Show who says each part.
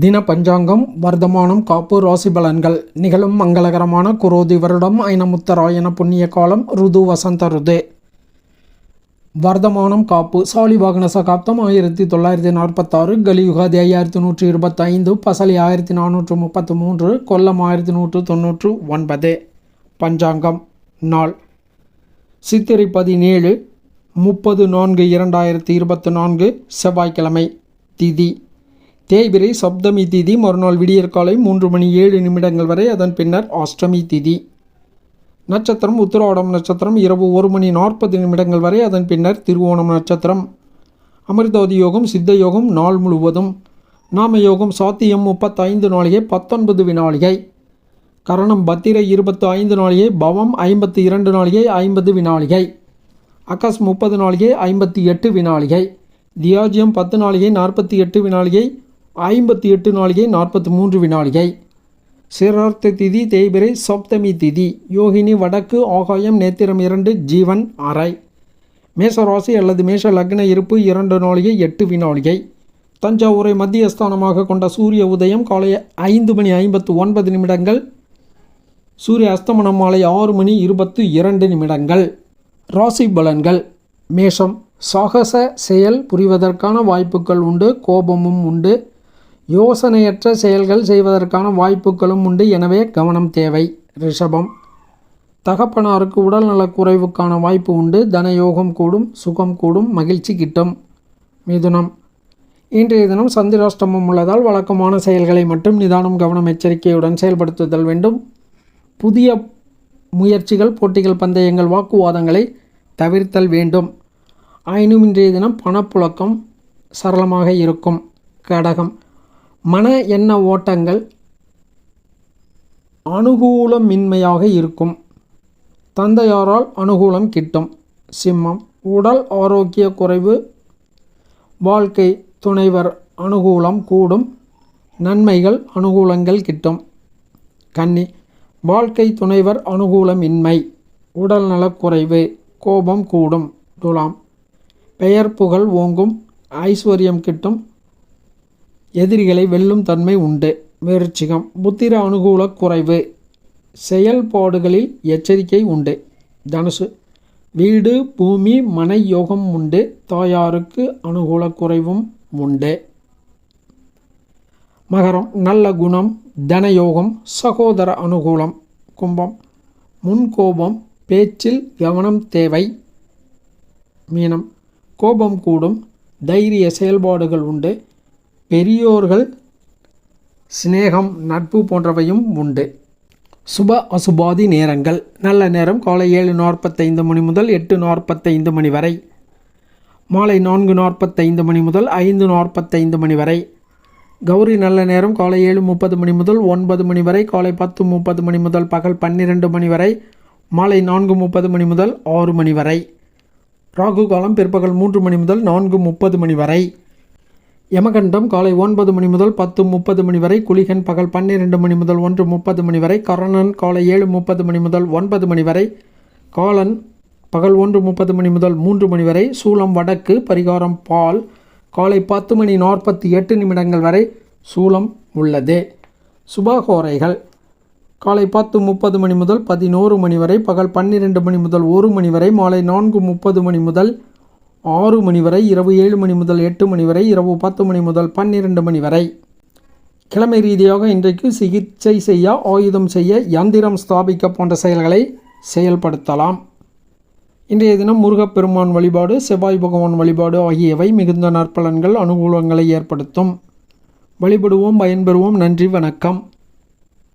Speaker 1: தின பஞ்சாங்கம் வர்த்தமானம் காப்பு ராசி பலன்கள். நிகழும் மங்களகரமான குரோதி வருடம் ஐனமுத்தராயண புண்ணிய காலம் ருது வசந்த ருது. வர்த்தமானம் காப்பு சாலி வாகன சகாப்தம் ஆயிரத்தி தொள்ளாயிரத்தி நாற்பத்தாறு. கலியுகாதி ஐயாயிரத்தி நூற்றி இருபத்தைந்து. பசலி ஆயிரத்தி நானூற்று முப்பத்து மூன்று. கொல்லம் ஆயிரத்தி நூற்று தொண்ணூற்று ஒன்பது. பஞ்சாங்கம் நாள். சித்திரை பதினேழு முப்பது நான்கு இரண்டாயிரத்தி இருபத்தி நான்கு. செவ்வாய்க்கிழமை திதி. தேய்பிரை சப்தமி திதி மறுநாள் விடியற்காலை மூன்று மணி ஏழு நிமிடங்கள் வரை அதன் பின்னர் அஷ்டமி திதி. நட்சத்திரம் உத்திராடம் நட்சத்திரம் இரவு ஒரு மணி நாற்பது நிமிடங்கள் வரை அதன் பின்னர் திருவோணம் நட்சத்திரம். அமிர்தோதி யோகம் சித்த யோகம் நாள் முழுவதும். நாம யோகம் சாத்தியம் முப்பத்தைந்து நாளிகை பத்தொன்பது வினாளிகை கரணம் பத்திரை இருபத்து ஐந்து நாளிகை பவம் ஐம்பத்தி இரண்டு நாளிகை ஐம்பது வினாளிகை அகஸ் முப்பது நாளிகை ஐம்பத்தி எட்டு வினாளிகை தியாஜியம் பத்து நாளிகை நாற்பத்தி எட்டு வினாளிகை ஐம்பத்தி எட்டு நாளிகை நாற்பத்தி மூன்று வினாளிகை. சிரார்த்த திதி தேய்பிரை சப்தமி திதி. யோகினி வடக்கு ஆகாயம் நேத்திரம் இரண்டு ஜீவன் அறை. மேஷராசி அல்லது மேஷ லக்ன இருப்பு இரண்டு நாளிகை எட்டு வினாளிகை. தஞ்சாவூரை மத்தியஸ்தானமாக கொண்ட சூரிய உதயம் காலை ஐந்து மணி ஐம்பத்து ஒன்பது நிமிடங்கள். சூரிய அஸ்தமனம் மாலை ஆறு மணி இருபத்து இரண்டு நிமிடங்கள். ராசி பலன்கள். மேஷம். சாகச செயல் புரிவதற்கான வாய்ப்புகள் உண்டு கோபமும் உண்டு. யோசனையற்ற செயல்கள் செய்வதற்கான வாய்ப்புகளும் உண்டு. எனவே கவனம் தேவை. ரிஷபம். தகப்பனாருக்கு உடல்நலக் குறைவுக்கான வாய்ப்பு உண்டு. தனயோகம் கூடும் சுகம் கூடும் மகிழ்ச்சி கிட்டும். மிதுனம். இன்றைய தினம் சந்திராஷ்டமம் உள்ளதால் வழக்கமான செயல்களை மட்டும் நிதானம் கவனம் எச்சரிக்கையுடன் செயல்படுத்துதல் வேண்டும். புதிய முயற்சிகள் போட்டிகள் பந்தயங்கள் வாக்குவாதங்களை தவிர்த்தல் வேண்டும். ஆயினும் இன்றைய தினம் பணப்புழக்கம் சரளமாக இருக்கும். கடகம். மன எண்ண ஓட்டங்கள் அனுகூலமின்மையாக இருக்கும். தந்தையாரால் அனுகூலம் கிட்டும். சிம்மம் உடல் ஆரோக்கிய குறைவு வாழ்க்கை துணைவர் அனுகூலம் கூடும். நன்மைகள் அனுகூலங்கள் கிட்டும். கன்னி வாழ்க்கை துணைவர் அனுகூலமின்மை உடல் நலக்குறைவு கோபம் கூடும். துலாம் பெயர் புகழ் ஓங்கும் ஐஸ்வர்யம் கிட்டும். எதிரிகளை வெல்லும் தன்மை உண்டு. விருச்சிகம். புத்திர அனுகூல குறைவு. செயல்பாடுகளில் எச்சரிக்கை உண்டு. தனுசு. வீடு பூமி மனை யோகம் உண்டு. தாயாருக்கு அனுகூல குறைவும் உண்டு. மகரம். நல்ல குணம். தனயோகம் சகோதர அனுகூலம். கும்பம். முன்கோபம் பேச்சில் கவனம் தேவை. மீனம். கோபம் கூடும். தைரிய செயல்பாடுகள் உண்டு. பெரியோர்கள் சிநேகம் நட்பு போன்றவையும் உண்டு. சுப அசுபாதி நேரங்கள். நல்ல நேரம் காலை ஏழு நாற்பத்தைந்து மணி முதல் எட்டு நாற்பத்தைந்து மணி வரை. மாலை நான்கு நாற்பத்தைந்து மணி முதல் ஐந்து நாற்பத்தைந்து மணி வரை. கௌரி நல்ல நேரம் காலை ஏழு முப்பது மணி முதல் ஒன்பது மணி வரை. காலை பத்து முப்பது மணி முதல் பகல் பன்னிரெண்டு மணி வரை. மாலை நான்கு முப்பது மணி முதல் ஆறு மணி வரை. ராகு காலம் பிற்பகல் மூன்று மணி முதல் நான்கு முப்பது மணி வரை. யமகண்டம் காலை ஒன்பது மணி முதல் பத்து முப்பது மணி வரை குளிகன் பகல் பன்னிரெண்டு மணி முதல் ஒன்று முப்பது மணி வரை கரணன் காலை ஏழு முப்பது மணி முதல் ஒன்பது மணி வரை காலன் பகல் ஒன்று முப்பது மணி முதல் மூன்று மணி வரை சூலம் வடக்கு பரிகாரம் பால் காலை பத்து மணி நாற்பத்தி எட்டு நிமிடங்கள் வரை சூலம் உள்ளது. சுபகோரைகள் காலை பத்து முப்பது மணி முதல் பதினோரு மணி வரை பகல் பன்னிரெண்டு மணி முதல் ஒரு மணி வரை மாலை நான்கு முப்பது மணி முதல் ஆறு மணி வரை இரவு ஏழு மணி முதல் எட்டு மணி வரை இரவு பத்து மணி முதல் பன்னிரெண்டு மணி வரை. கிழமை ரீதியாக இன்றைக்கு சிகிச்சை செய்ய ஆயுதம் செய்ய யந்திரம் ஸ்தாபிக்க போன்ற செயல்களை செயல்படுத்தலாம். இன்றைய தினம் முருகப்பெருமான் வழிபாடு செவ்வாய் பகவான் வழிபாடு ஆகியவை மிகுந்த நற்பலன்கள் அனுகூலங்களை ஏற்படுத்தும். வழிபடுவோம் பயன்பெறுவோம். நன்றி வணக்கம்.